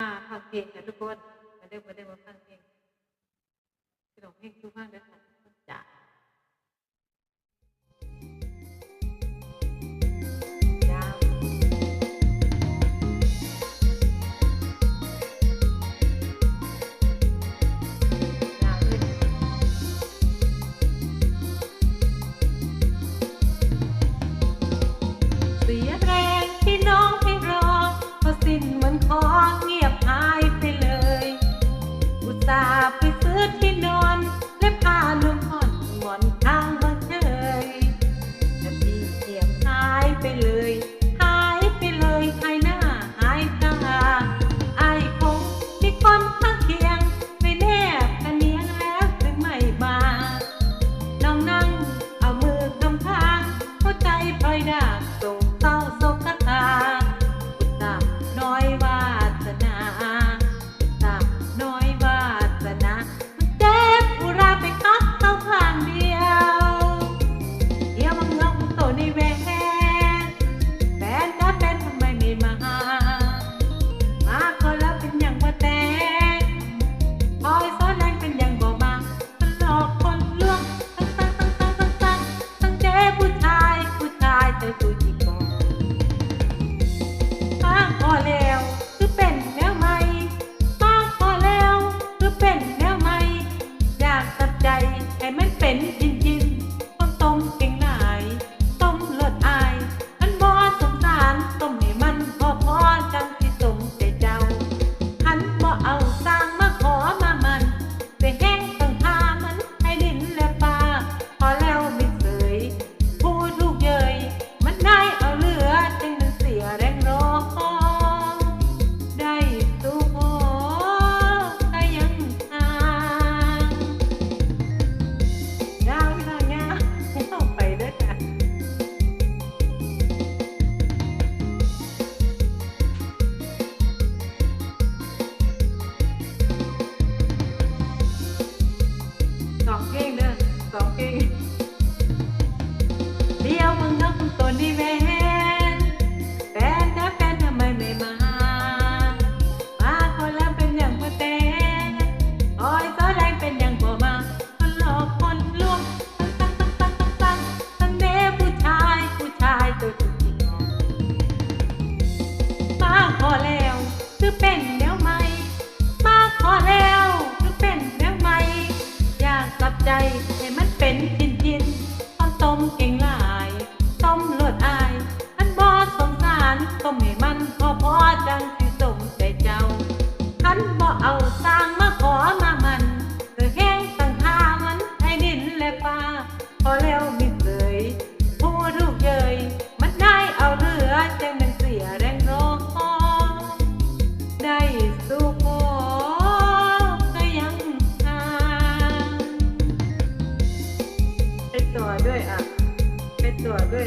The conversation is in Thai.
มาฟังเพลงนะทุกคนมาเด้อมาเด้อมาฟังเพลงขนมเพลงทุกข้างเด้อค่ะจ้าาบไปซื้อที่นอน atitude. ขอแล้วหรือเป็นแนวใหม่ มาขอแล้วหรือเป็นแนวใหม่ อยากกลับใจให้มันเป็นจินจินพอต้มเก่งหลายต้มลวดอาย มันบอสงสารต้มให้มันพอพอจัง สุขก็ยังหาไปต่อด้วยอะ ไปต่อด้วย